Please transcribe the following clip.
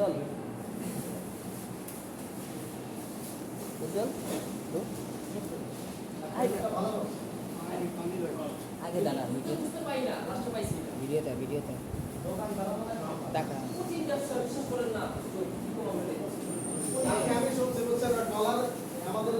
উজ্জ্বল উজ্জ্বল আগে দাঁড়া ভিডিওতে ভিডিওতে। টাকা আমাদের